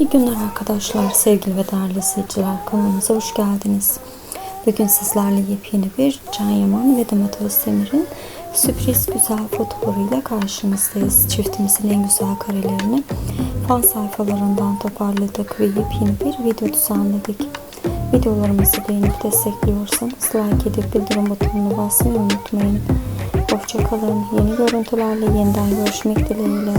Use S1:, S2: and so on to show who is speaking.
S1: İyi günler arkadaşlar, sevgili ve değerli izleyiciler. Kanalımıza hoş geldiniz. Bugün sizlerle yepyeni bir Can Yaman ve Demet Özdemir'in sürpriz güzel fotoğrafıyla karşınızdayız. Çiftimizin en güzel karelerini fan sayfalarından toparladık ve yepyeni bir video düzenledik. Videolarımızı beğenip destekliyorsanız like edip bildirim butonuna basmayı unutmayın. Hoşçakalın. Yeni görüntülerle yeniden görüşmek dileğiyle.